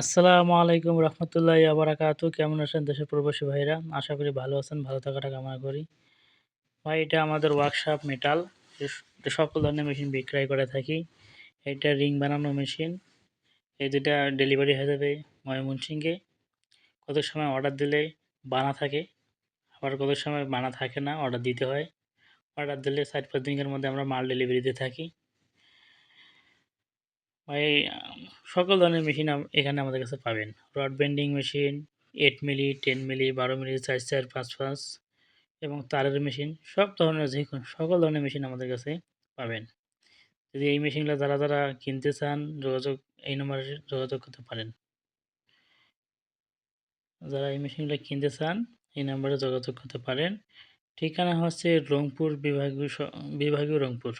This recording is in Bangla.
আসসালামু আলাইকুম রহমতুল্লাহি আবরাকাতু কেমন আছেন দেশের প্রবাসী ভাইরা? আশা করি ভালো আছেন, ভালো থাকাটা কামনা করি। ভাই, এটা আমাদের ওয়ার্কশপ মেটাল সকল ধরনের মেশিন বিক্রয় করে থাকি। এটা রিং বানানো মেশিন এই দুটা ডেলিভারি হয়ে যাবে ময়মনসিংহে। কত সময় অর্ডার দিলে বানা থাকে? আবার কত সময় বানা থাকে না অর্ডার দিতে হয়। অর্ডার দিলে সাত পাঁচ দিনের মধ্যে আমরা মাল ডেলিভারি দিয়ে থাকি। এই সকল ধরনের মেশিন এখানে আমাদের কাছে পাবেন। Rod bending machine eight milli ten milli বারো মিলি চার চার, পাঁচ পাঁচ এবং তারের মেশিন সব ধরনের যে সকল ধরনের মেশিন আমাদের কাছে পাবেন। যদি এই মেশিনগুলো যারা যারা কিনতে চান, যোগাযোগ, এই নম্বরে যোগাযোগ করতে পারেন। যারা এই মেশিনগুলো কিনতে চান, এই নাম্বারে যোগাযোগ করতে পারেন। ঠিকানা হচ্ছে রংপুর বিভাগীয় বিভাগীয় রংপুর।